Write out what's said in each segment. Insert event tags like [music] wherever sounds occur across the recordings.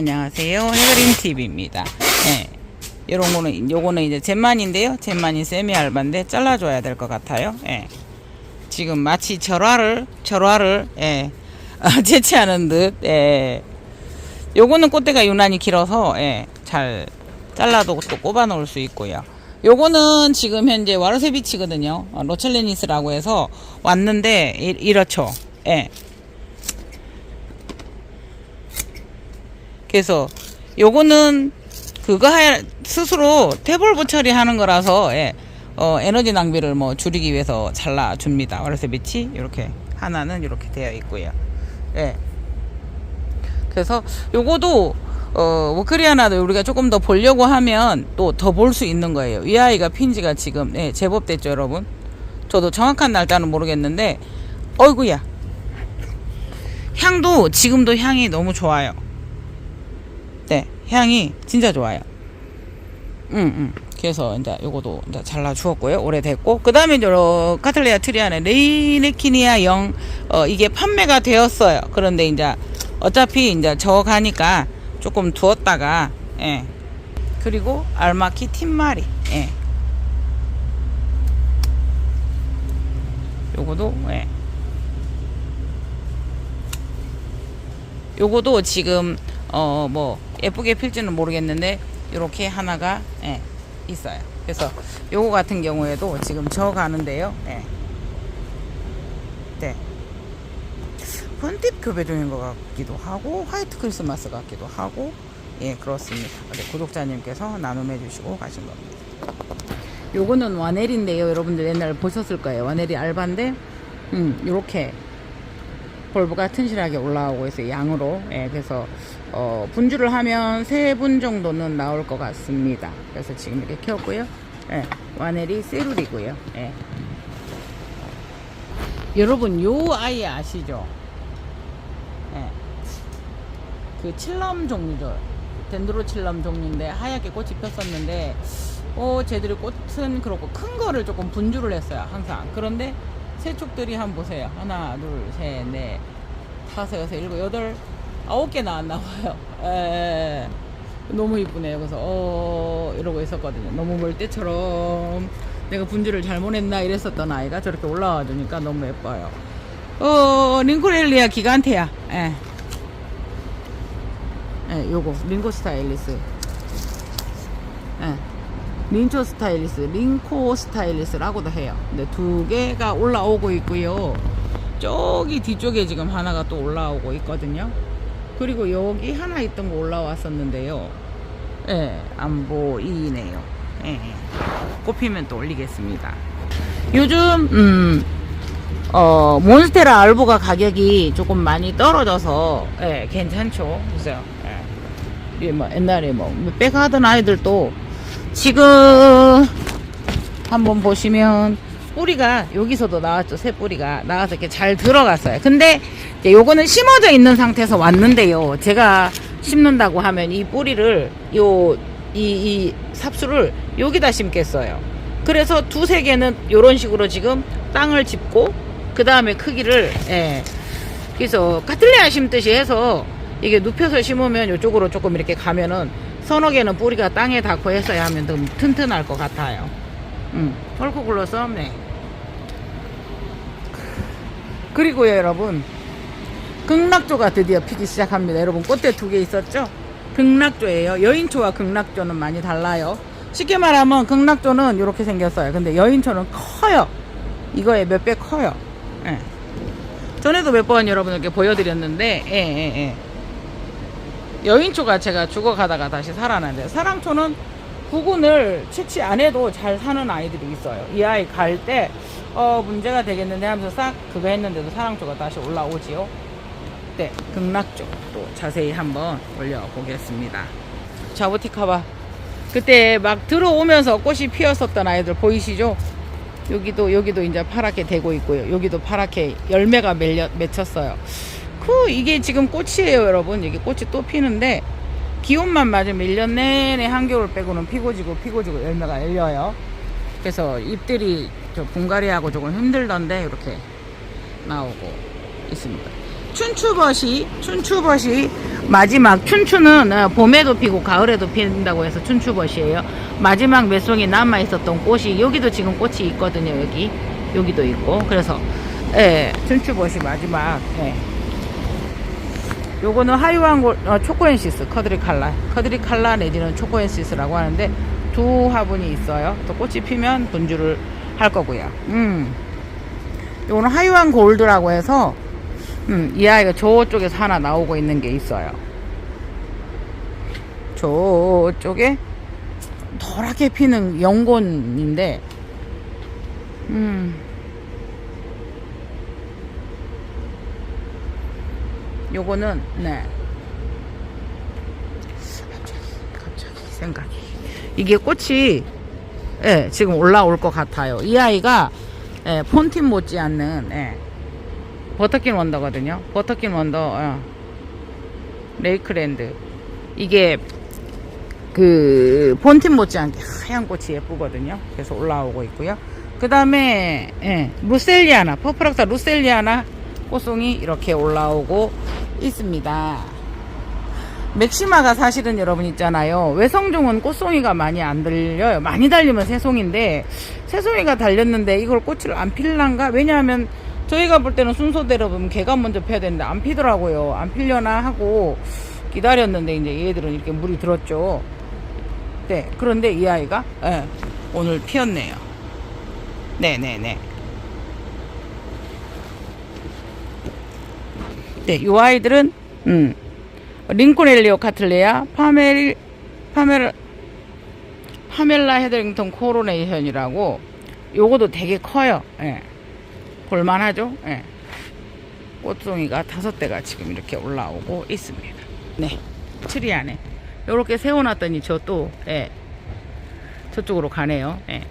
안녕하세요. 해그림 TV입니다. 네. 요런 거는 요거는 이제 젠만인데요. 젠만이 세미 알바인데 잘라줘야 될 것 같아요. 예. 지금 마치 절화를 절화를 예. 아, [laughs] 채취하는 듯. 예. 요거는 꽃대가 유난히 길어서 예. 잘 잘라도 또 꼽아 놓을 수 있고요. 요거는 지금 현재 와르세비치거든요. 어, 로첼레니스라고 해서 왔는데 이, 이렇죠. 예. 그래서 요거는 그거 하, 스스로 태블부 처리하는 거라서 예, 어, 에너지 낭비를 뭐 줄이기 위해서 잘라 줍니다. 그래서 빛이 이렇게 하나는 이렇게 되어 있고요. 예. 그래서 요거도 어, 워크리아나도 우리가 조금 더 보려고 하면 또 더 볼 수 있는 거예요. 이 아이가 핀지가 지금 예, 제법 됐죠, 여러분. 저도 정확한 날짜는 모르겠는데 어이구야. 향도 지금도 향이 너무 좋아요. 네, 향이 진짜 좋아요. 음, 음. 그래서 이제 요거도 이제 잘라 주었고요. 오래됐고. 그 다음에 요 카틀레아 트리안의 레이네키니아 0, 어, 이게 판매가 되었어요. 그런데 이제 어차피 이제 저 가니까 조금 두었다가, 예. 그리고 알마키 팀마리, 예. 요거도, 예. 요거도 지금 어 뭐 예쁘게 필지는 모르겠는데 이렇게 하나가 예, 있어요. 그래서 요거 같은 경우에도 지금 저 가는데요. 예. 네. 펀팁 교배종인 것 같기도 하고 화이트 크리스마스 같기도 하고 예 그렇습니다. 어제 구독자님께서 나눔해 주시고 가신 겁니다. 요거는 와넬인데요. 여러분들 옛날 보셨을 거예요. 와넬이 알바인데 음 요렇게 볼브가 튼실하게 올라오고 있어요. 양으로. 예, 그래서 어, 분주를 하면 세 분 정도는 나올 것 같습니다. 그래서 지금 이렇게 켰고요. 예, 와넬이 세룰이고요. 예. 여러분 요 아이 아시죠? 예. 그 칠럼 종류죠. 덴드로 칠럼 종류인데 하얗게 꽃이 폈었는데 어, 쟤들이 꽃은 그렇고 큰 거를 조금 분주를 했어요 항상. 그런데 새촉들이 한번 보세요. 하나, 둘, 셋, 넷, 다섯, 여섯, 일곱, 여덟, 아홉 개 나왔나 봐요. 에, 너무 이쁘네요. 그래서 어 이러고 있었거든요. 너무 멀 때처럼 내가 분주를 잘못했나 이랬었던 아이가 저렇게 올라와 주니까 너무 예뻐요. 어 링코렐리아 기간테야. 예. 예, 요거 링코 스타일리스. 예. 린초 스타일리스, 링코 스타일리스라고도 해요. 근데 두 개가 올라오고 있고요. 저기 뒤쪽에 지금 하나가 또 올라오고 있거든요. 그리고 여기 하나 있던 거 올라왔었는데요. 예, 안 보이네요. 예, 예. 꼽히면 또 올리겠습니다. 요즘, 음, 어, 몬스테라 알보가 가격이 조금 많이 떨어져서, 예, 괜찮죠. 보세요. 예. 뭐, 옛날에 뭐, 몇백 하던 아이들도 지금 한번 보시면 뿌리가 여기서도 나왔죠 새 뿌리가. 나와서 이렇게 잘 들어갔어요. 근데 이제 요거는 심어져 있는 상태에서 왔는데요. 제가 심는다고 하면 이 뿌리를 요 이 이 삽수를 여기다 심겠어요. 그래서 두세 개는 요런 식으로 지금 땅을 짚고 그 다음에 크기를 예. 그래서 카틀레아 심듯이 해서 이게 눕혀서 심으면 이쪽으로 조금 이렇게 가면은 서너 개는 뿌리가 땅에 닿고 했어야 하면 좀 튼튼할 것 같아요. 음, 헐크글로스 없네. 그리고요, 여러분. 극락조가 드디어 피기 시작합니다. 여러분, 꽃대 두 개 있었죠? 극락조예요. 여인초와 극락조는 많이 달라요. 쉽게 말하면 극락조는 이렇게 생겼어요. 근데 여인초는 커요. 이거에 몇 배 커요. 예. 전에도 몇 번 여러분들께 보여드렸는데, 예, 예, 예. 여인초가 제가 죽어가다가 다시 살아났는데 사랑초는 구근을 채취 안 해도 잘 사는 아이들이 있어요. 이 아이 갈 때 어, 문제가 되겠는데 하면서 싹 그거 했는데도 사랑초가 다시 올라오지요. 네, 극락조 또 자세히 한번 올려보겠습니다. 자부티카바 그때 막 들어오면서 꽃이 피었었던 아이들 보이시죠? 여기도 여기도 이제 파랗게 되고 있고요. 여기도 파랗게 열매가 맺혔어요. 그 이게 지금 꽃이에요 여러분 이게 꽃이 또 피는데 기온만 맞으면 1년 내내 한겨울 빼고는 피고 지고 피고 지고 열매가 열려요 그래서 잎들이 저 분갈이하고 조금 힘들던데 이렇게 나오고 있습니다 춘추버시 춘추버시 마지막 춘추는 어, 봄에도 피고 가을에도 핀다고 해서 춘추벗이에요. 마지막 몇 송이 남아 있었던 꽃이 여기도 지금 꽃이 있거든요. 여기 여기도 있고 그래서 예, 춘추벗이 마지막. 예. 요거는 하이완 골 어, 초코엔시스 커드리 칼라 커드리 칼라 내지는 초코엔시스라고 하는데 두 화분이 있어요. 또 꽃이 피면 분주를 할 거고요. 음. 요거는 하이완 골드라고 해서 음, 이 아이가 저쪽에서 하나 나오고 있는 게 있어요. 저쪽에 노랗게 피는 연곤인데, 음, 요거는, 네. 갑자기, 생각이. 이게 꽃이, 예, 지금 올라올 것 같아요. 이 아이가, 예, 폰틴 못지않는, 예, 버터킨 원더거든요. 버터킨 원더, 어. 레이크랜드. 이게, 그, 폰틴 못지않게 하얀 꽃이 예쁘거든요. 그래서 올라오고 있고요. 그 다음에, 예, 루셀리아나, 퍼플락사 루셀리아나 꽃송이 이렇게 올라오고 있습니다. 맥시마가 사실은 여러분 있잖아요. 외성종은 꽃송이가 많이 안 들려요. 많이 달리면 새송인데, 새송이가 달렸는데 이걸 꽃을 안 필란가? 왜냐하면 저희가 볼 때는 순서대로 보면 개가 먼저 펴야 되는데 안 피더라고요. 안 필려나 하고 기다렸는데 이제 얘들은 이렇게 물이 들었죠. 네. 그런데 이 아이가 예, 오늘 피었네요. 네네네. 네, 이 아이들은 음, 링콘 엘리오 카틀레아, 파멜 파멜 파멜라 헤더링턴 코로네이션이라고 요거도 되게 커요. 예. 볼만하죠? 예. 꽃송이가 다섯 대가 지금 이렇게 올라오고 있습니다. 네. 트리 안에. 요렇게 세워놨더니 저 또, 예. 저쪽으로 가네요. 예.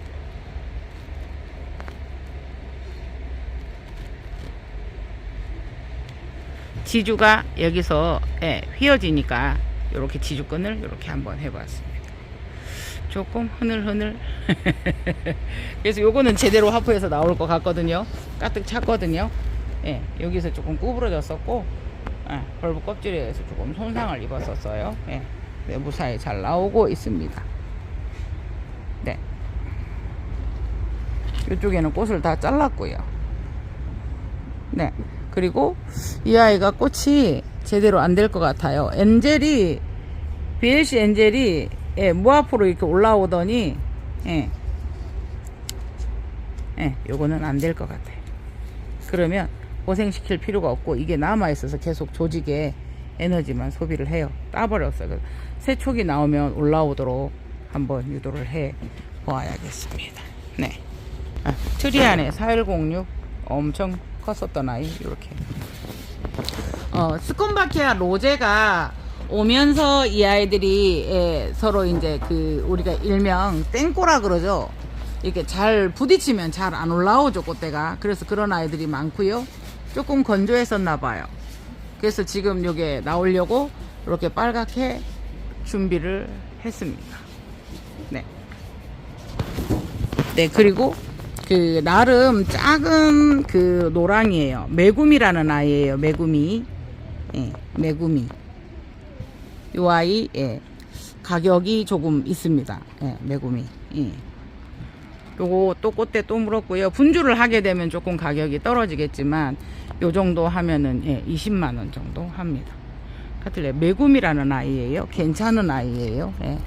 지주가 여기서 예, 휘어지니까 요렇게 지주끈을 요렇게 한번 해봤습니다. 조금 흐늘흐늘. [laughs] 그래서 요거는 제대로 하프해서 나올 것 같거든요. 가득 찼거든요. 예, 여기서 조금 구부러졌었고, 예, 벌브 껍질에서 조금 손상을 입었었어요. 예, 네, 무사히 잘 나오고 있습니다. 네. 이쪽에는 꽃을 다 잘랐고요. 네. 그리고 이 아이가 꽃이 제대로 안 될 것 같아요. 엔젤이, BLC 엔젤이 예, 무앞으로 이렇게 올라오더니, 예, 예, 요거는 안 될 것 같아요. 그러면 고생시킬 필요가 없고, 이게 남아있어서 계속 조직에 에너지만 소비를 해요. 따버렸어요. 그래서 새 촉이 나오면 올라오도록 한번 유도를 해 보아야겠습니다. 네. 아, 트리 안에 4106 엄청 컸었던 아이, 요렇게. 어, 스콘바키아 로제가 오면서 이 아이들이 예, 서로 이제 그 우리가 일명 땡꼬라 그러죠. 이렇게 잘 부딪히면 잘 안 올라오죠 꽃대가. 그래서 그런 아이들이 많고요. 조금 건조했었나 봐요. 그래서 지금 요게 나오려고 이렇게 빨갛게 준비를 했습니다. 네. 네 그리고 그 나름 작은 그 노랑이에요. 메구미라는 아이예요. 메구미. 예, 메구미. 요 아이 예, 가격이 조금 있습니다. 예, 메구미. 예. 요거 또 꽃대 또 물었고요. 분주를 하게 되면 조금 가격이 떨어지겠지만 요 정도 하면은 예, 20만 원 정도 합니다. 카틀레 메구미라는 아이예요. 괜찮은 아이예요. 예.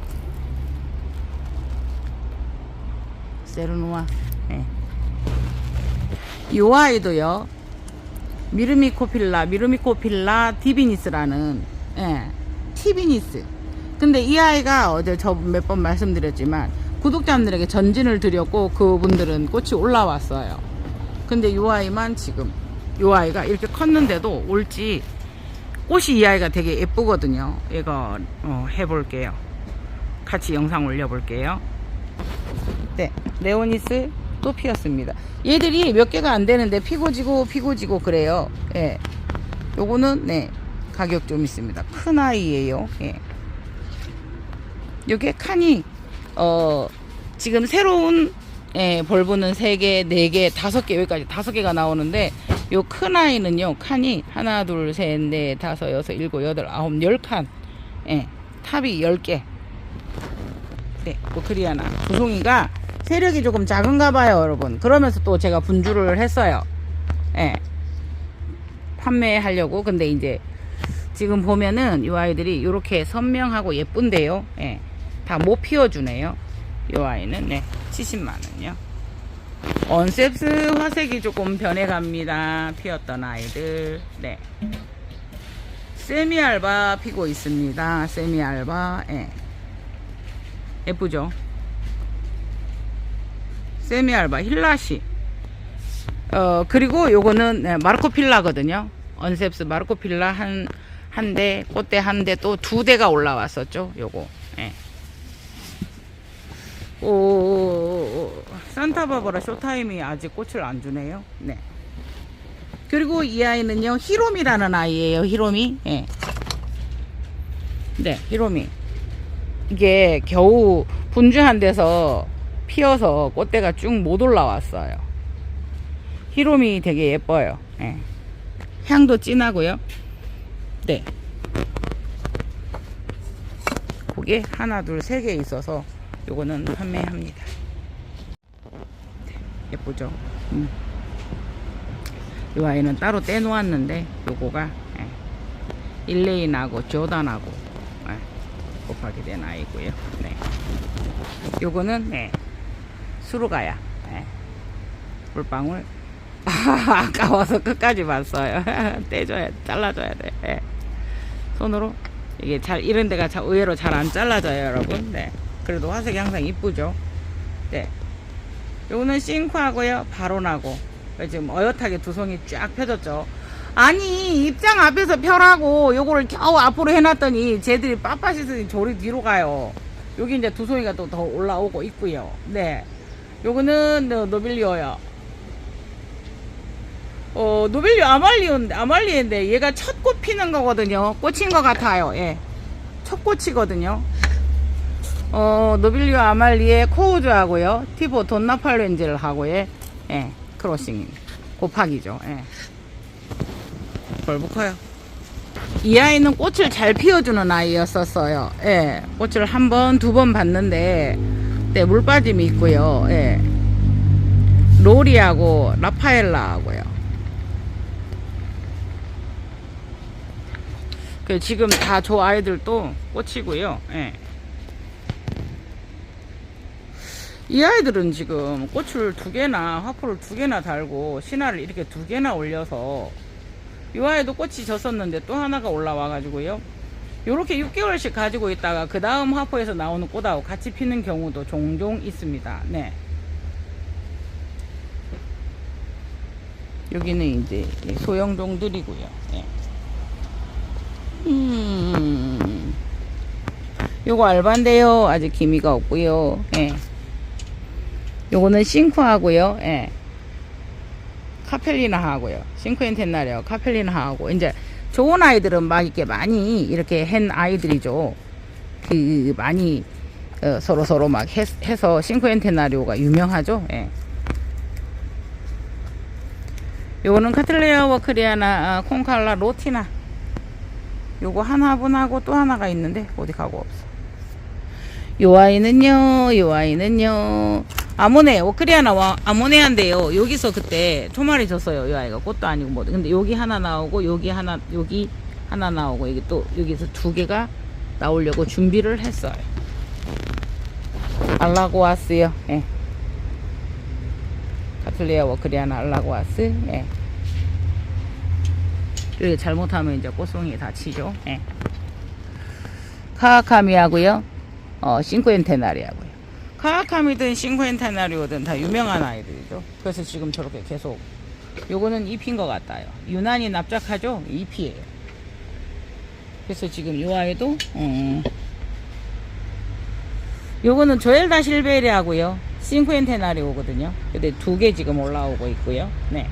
세르노아. 예. 요 아이도요. 미르미코필라, 미르미코필라 디비니스라는 예, 티비니스. 근데 이 아이가 어제 저 몇 번 말씀드렸지만 구독자분들에게 전진을 드렸고 그분들은 꽃이 올라왔어요. 근데 이 아이만 지금 이 아이가 이렇게 컸는데도 올지 꽃이 이 아이가 되게 예쁘거든요. 이거 어, 해볼게요. 같이 영상 올려볼게요. 네, 레오니스 또 피었습니다. 얘들이 몇 개가 안 되는데 피고 지고 피고 지고 그래요. 예. 요거는 네 가격 좀 있습니다. 큰 아이예요. 예. 요게 칸이 어 지금 새로운 예, 벌브는 3개, 4개, 5개 여기까지 5개가 나오는데 요 큰 아이는요 칸이 하나 둘 셋 넷 다섯 여섯 일곱 여덟 아홉 열 칸. 예, 탑이 열 개. 네, 오크리아나 두송이가 세력이 조금 작은가 봐요, 여러분. 그러면서 또 제가 분주를 했어요. 예. 판매하려고. 근데 이제 지금 보면은 이 아이들이 이렇게 선명하고 예쁜데요. 예. 다 못 피워주네요. 이 아이는 네, 70만 원요. 언셉스 화색이 조금 변해갑니다. 피었던 아이들. 네. 세미알바 피고 있습니다. 세미알바. 예. 예쁘죠? 세미 알바 힐라시. 어, 그리고 요거는 네, 마르코필라거든요. 언셉스 마르코필라 한, 한 대, 꽃대 한 대, 또 두 대가 올라왔었죠. 요거. 예. 오, 산타바바라 쇼타임이 아직 꽃을 안 주네요. 네. 그리고 이 아이는요, 히로미라는 아이예요, 히로미. 예. 네, 히로미. 이게 겨우 분주한 데서 피어서 꽃대가 쭉 못 올라왔어요. 히로미 되게 예뻐요. 예. 향도 진하고요. 네. 그게 하나, 둘, 세 개 있어서 요거는 판매합니다. 네, 예쁘죠? 음. 이 아이는 따로 떼놓았는데 요거가 예. 일레인하고 조단하고 예. 곱하게 된 아이고요. 네. 요거는 네. 수루가야. 예. 물방울. [laughs] 아, 아까워서 끝까지 봤어요. [laughs] 떼줘야, 잘라줘야 돼. 예. 손으로 이게 잘 이런 데가 자- 의외로 잘 안 잘라져요, 여러분. 네. 그래도 화색이 항상 이쁘죠. 네. 요거는 싱크하고요, 바론하고 지금 어엿하게 두 송이 쫙 펴졌죠. 아니 입장 앞에서 펴라고 요거를 겨우 앞으로 해놨더니 쟤들이 빳빳이 조리 뒤로 가요. 여기 이제 두 송이가 또 더 올라오고 있고요. 네. 요거는 너- 노빌리오요. 어, 노벨리오 아말리오인데, 아말리인데, 얘가 첫 꽃 피는 거거든요. 꽃인 것 같아요. 예. 첫 꽃이거든요. 어, 노빌리오 아말리의 코우즈하고요. 티보 돈나팔렌즈를 하고요. 예. 크로싱. 곱하기죠. 예. 벌북커요. 이 아이는 꽃을 잘 피워주는 아이였었어요. 예. 꽃을 한 번, 두 번 봤는데, 네, 물 빠짐이 있고요. 예. 로리하고 라파엘라하고요. 그 지금 다 저 아이들도 꽃이고요. 예. 이 아이들은 지금 꽃을 두 개나 화포를 두 개나 달고 신화를 이렇게 두 개나 올려서 이 아이도 꽃이 졌었는데 또 하나가 올라와 가지고요. 요렇게 6개월씩 가지고 있다가 그 다음 화포에서 나오는 꽃하고 같이 피는 경우도 종종 있습니다. 네. 여기는 이제 소형종들이고요. 예. 음. 요거 알바인데요. 아직 기미가 없고요. 예. 요거는 싱크하고요. 예. 카펠리나 하고요. 싱크엔텐나리하고 카펠리나 하고 이제 좋은 아이들은 막 이렇게 많이 이렇게 한 아이들이죠. 그 많이 어, 서로 서로 막 해, 해서 싱크엔테나리오가 유명하죠. 예. 요거는 카틀레아 워크리아나 아, 콩칼라 로티나 요거 하나분하고 또 하나가 있는데 어디 가고 없어 요 아이는요 요 아이는요 아모네 워크리아나 와 아모네한데요. 여기서 그때 초말이 졌어요 요 아이가. 꽃도 아니고 뭐 근데 여기 하나 나오고 여기 하나 여기 하나 나오고 여기 또 여기서 두 개가 나오려고 준비를 했어요. 알라고아스요. 예. 카틀리아 워크리아나 알라고아스 예. 이렇게 잘못하면 이제 꽃송이 다치죠. 예. 카아카미하고요. 어, 싱쿠엔테나리하고요 카아카미든 싱쿠엔테나리오든 다 유명한 아이들이죠 그래서 지금 저렇게 계속 요거는 잎인 것 같아요 유난히 납작하죠 잎이에요 그래서 지금 요 아이도 음, 요거는 조엘다 실베리하고요. 싱쿠엔테나리오거든요. 근데 두 개 지금 올라오고 있고요. 네.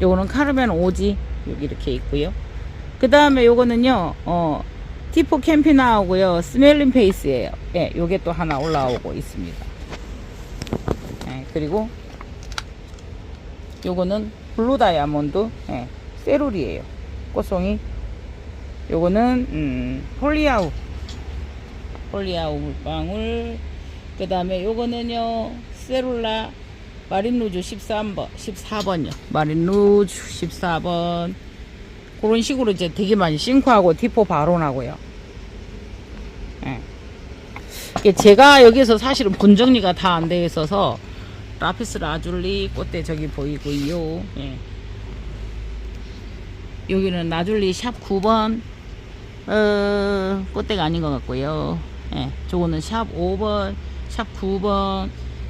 요거는 카르멘 오지 여기 이렇게 있고요. 그 다음에 요거는요, 어, 티포 캠피나하고요. 스멜링 페이스예요. 예, 요게 또 하나 올라오고 있습니다. 예, 그리고 요거는 블루 다이아몬드 예, 세룰이에요 꽃송이 요거는 음, 폴리아우 폴리아우 물방울 그 다음에 요거는요 세룰라 마린루즈 13번 14번요 마린루즈 14번 그런 식으로 이제 되게 많이 싱크하고 디포 바론하고요 예. 제가 여기서 사실은 분정리가 다안돼 있어서 라피스 라줄리 꽃대 저기 보이고요. 예. 여기는 라줄리 샵 9번 어, 꽃대가 아닌 것 같고요. 예. 저거는 샵 5번, 샵 9번,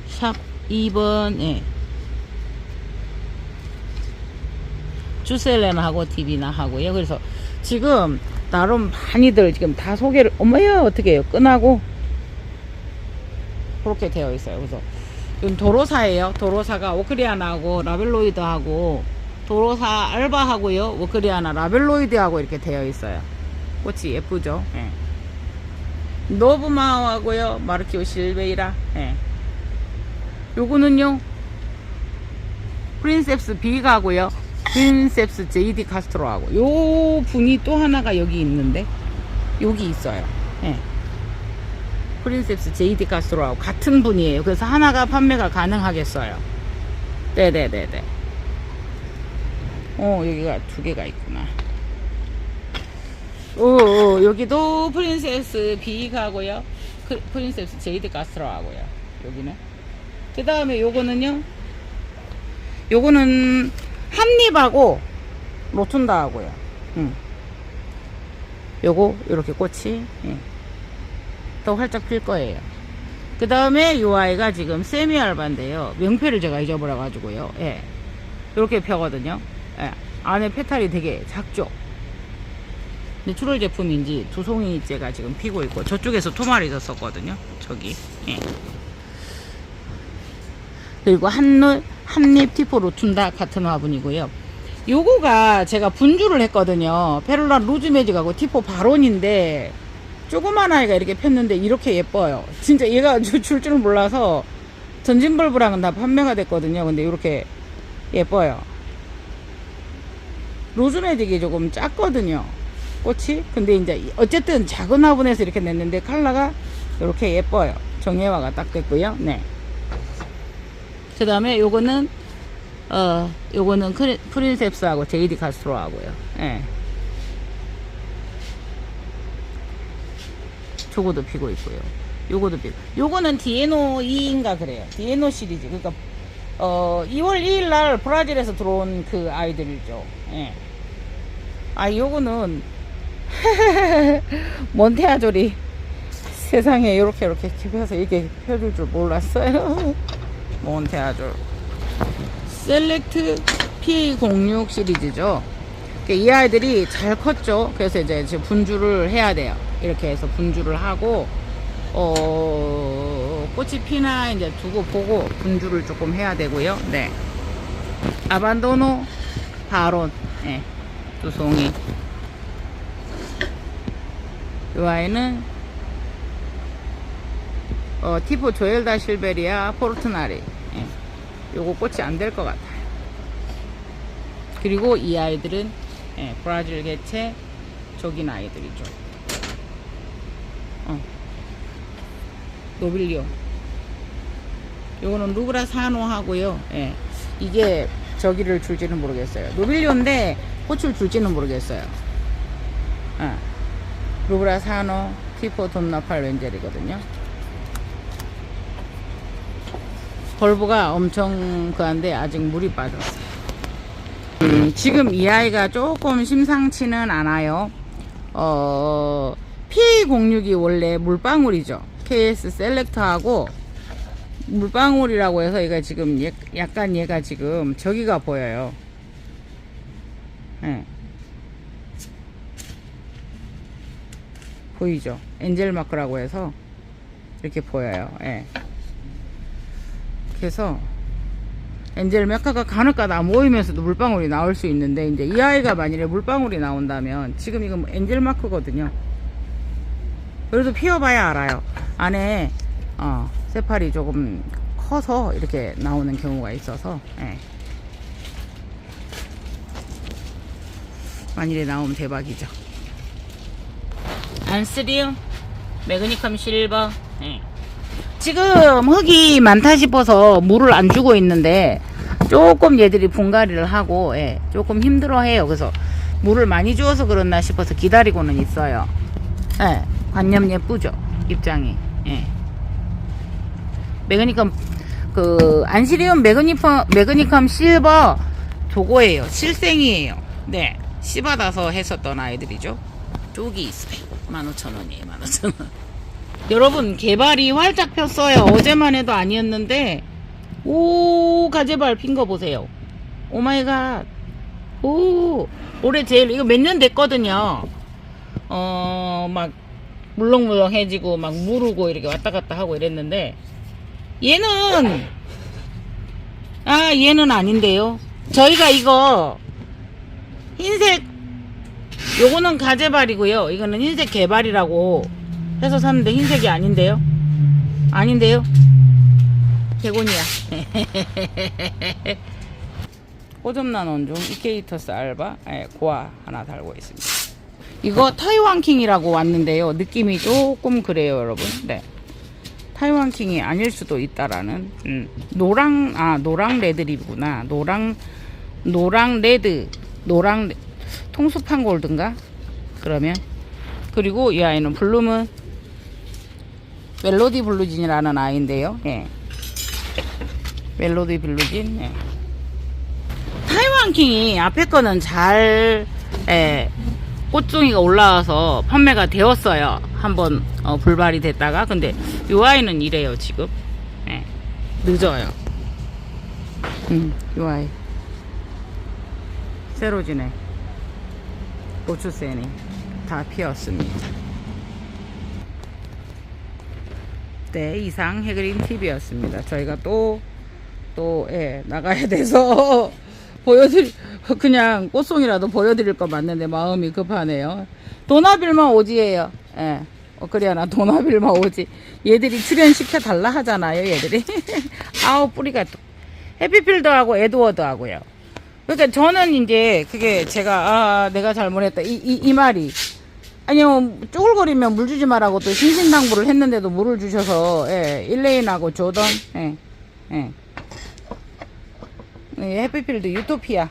샵 2번. 예. 주셀레나 하고 디비나 하고요. 그래서 지금 나름 많이들 지금 다 소개를 어머야 어떻게 해요? 끈하고 그렇게 되어 있어요. 그래서 이건 도로사예요. 도로사가 오크리아나하고 라벨로이드하고 도로사 알바하고요. 오크리아나 라벨로이드하고 이렇게 되어 있어요. 꽃이 예쁘죠. 예. 노브마오하고요. 마르키오 실베이라. 예. 요거는요. 프린셉스 비가고요. 프린셉스 제이디 카스트로하고 요 분이 또 하나가 여기 있는데 여기 있어요. 예. 프린셉스 제이디 카스트로하고 같은 분이에요. 그래서 하나가 판매가 가능하겠어요. 네네네네. 어, 여기가 두 개가 있구나. 오, 오 여기도 프린세스 비가고요. 그, 프린세스 제이드 카스트로하고요. 여기는. 그 다음에 요거는요. 요거는 한립하고 로툰다 하고요. 응. 요거 이렇게 꽃이 예. 더 활짝 필 거예요. 그 다음에 요 아이가 지금 세미 알바인데요. 명패를 제가 잊어버려 가지고요. 예. 이렇게 펴거든요. 예. 안에 페탈이 되게 작죠. 내추럴 제품인지 두 송이째가 지금 피고 있고 저쪽에서 토마리 졌었거든요. 저기. 예. 그리고 한눈 한립 티포 로툰다 같은 화분이고요. 요거가 제가 분주를 했거든요. 페룰라 루즈 매직하고 티포 바론인데 조그만 아이가 이렇게 폈는데 이렇게 예뻐요. 진짜 얘가 [laughs] 줄줄 몰라서 전진벌브랑은 다 판매가 됐거든요. 근데 이렇게 예뻐요. 로즈 매직이 조금 작거든요. 꽃이. 근데 이제 어쨌든 작은 화분에서 이렇게 냈는데 컬러가 이렇게 예뻐요. 정예화가 딱 됐고요. 네. 그 다음에 요거는 어 요거는 프린셉스하고 제이디 카스트로하고요. 예. 저거도 피고 있고요. 요거도 피고. 요거는 디에노 2인가 그래요. 디에노 시리즈. 그러니까 어 2월 2일 날 브라질에서 들어온 그 아이들이죠. 예. 아 요거는 [laughs] 몬테아졸이 세상에 이렇게 이렇게 펴서 이렇게 펴줄 줄 몰랐어요 [laughs] 몬테아졸 셀렉트 P06 시리즈죠. 그러니까 이 아이들이 잘 컸죠. 그래서 이제 지금 분주를 해야 돼요. 이렇게 해서 분주를 하고, 어, 꽃이 피나 이제 두고 보고 분주를 조금 해야 되고요. 네. 아반도노 바론. 네. 두 송이. 이 아이는 어, 티포 조엘다 실베리아 포르투나리. 예. 요거 꽃이 안 될 것 같아요. 그리고 이 아이들은 예, 브라질 개체 적인 아이들이죠. 어. 노빌리오. 요거는 루브라 사노 하고요. 예. 이게 저기를 줄지는 모르겠어요. 노빌리오인데 꽃을 줄지는 모르겠어요. 어. 루브라 사노 티포 돈나팔 웬젤이거든요. 벌브가 엄청 그한데 아직 물이 빠졌어요. 음, 지금 이 아이가 조금 심상치는 않아요. 어, PA06이 원래 물방울이죠. KS 셀렉터하고 물방울이라고 해서 얘가 지금 얘- 약간 얘가 지금 저기가 보여요. 예. 보이죠? 엔젤 마크라고 해서 이렇게 보여요. 예. 그래서 엔젤 메카가 간혹 다 모이면서도 물방울이 나올 수 있는데 이제 이 아이가 만일에 물방울이 나온다면 지금 이건 뭐 엔젤 마크거든요 그래도 피워봐야 알아요 안에 어, 세팔이 조금 커서 이렇게 나오는 경우가 있어서 예. 만일에 나오면 대박이죠 안쓰리움 매그니컴 실버 예. 지금 흙이 많다 싶어서 물을 안 주고 있는데 조금 얘들이 분갈이를 하고 예, 조금 힘들어해요. 그래서 물을 많이 주어서 그렇나 싶어서 기다리고는 있어요. 예, 관념 예쁘죠 입장이. 예. 매그니컴 그 안시리움 매그니컴 매그니컴 실버 저거예요. 실생이에요. 네, 씨 받아서 했었던 아이들이죠. 쪽이 있어요. 15,000원이에요. 15,000원. 여러분 개발이 활짝 폈어요. 어제만 해도 아니었는데 오 가재발 핀 거 보세요. 오 마이 갓. 오 올해 제일 이거 몇 년 됐거든요. 어 막 물렁물렁해지고 막 무르고 이렇게 왔다 갔다 하고 이랬는데 얘는 아 얘는 아닌데요. 저희가 이거 흰색 요거는 가재발이고요. 이거는 흰색 개발이라고 해서 샀는데 흰색이 아닌데요. 아닌데요. 개곤이야. 꼬점난 [laughs] 원종 이케이터스 알바 예, 고아 하나 달고 있습니다. 이거 타이완 킹이라고 왔는데요. 느낌이 조금 그래요, 여러분. 네. 타이완 킹이 아닐 수도 있다라는 음, 노랑 아 노랑 레드립구나. 노랑 노랑 레드 노랑 레- 통수판 골든가? 그러면 그리고 이 아이는 블룸은 멜로디 블루진이라는 아이인데요. 예. 멜로디 블루진. 예. 타이완 킹이 앞에 거는 잘 예, 꽃종이가 올라와서 판매가 되었어요. 한번 어, 불발이 됐다가 근데 이 아이는 이래요 지금. 예. 늦어요. 음, 이 아이 새로 지네. 고추세니 다 피었습니다. 네, 이상 해그린 TV였습니다. 저희가 또, 또, 예, 나가야 돼서 [laughs] 보여드릴, 그냥 꽃송이라도 보여드릴 거 맞는데 마음이 급하네요. 도나빌마 오지예요. 예. 어, 그래야나 도나빌마 오지. 얘들이 출연시켜 달라 하잖아요, 얘들이. [laughs] 아우, 뿌리가 또. 해피필드하고 에드워드하고요. 그러니까 저는 이제 그게 제가 아 내가 잘못했다 이, 이, 이 말이 아니요 쪼글거리면 물 주지 말라고 또 신신당부를 했는데도 물을 주셔서 예, 일레인하고 조던 예, 예. 예, 해피필드 유토피아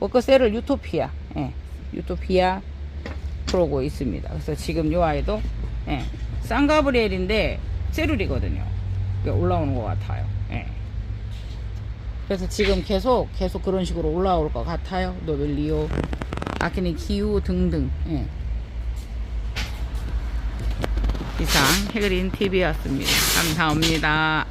워커셀을 유토피아 예, 유토피아 그러고 있습니다 그래서 지금 요 아이도 예, 쌍가브리엘인데 세룰이거든요 올라오는 것 같아요 예. 그래서 지금 계속 계속 그런 식으로 올라올 것 같아요. 노벨리오, 아키니 기후 등등. 예. 이상 해그린 TV였습니다. 감사합니다.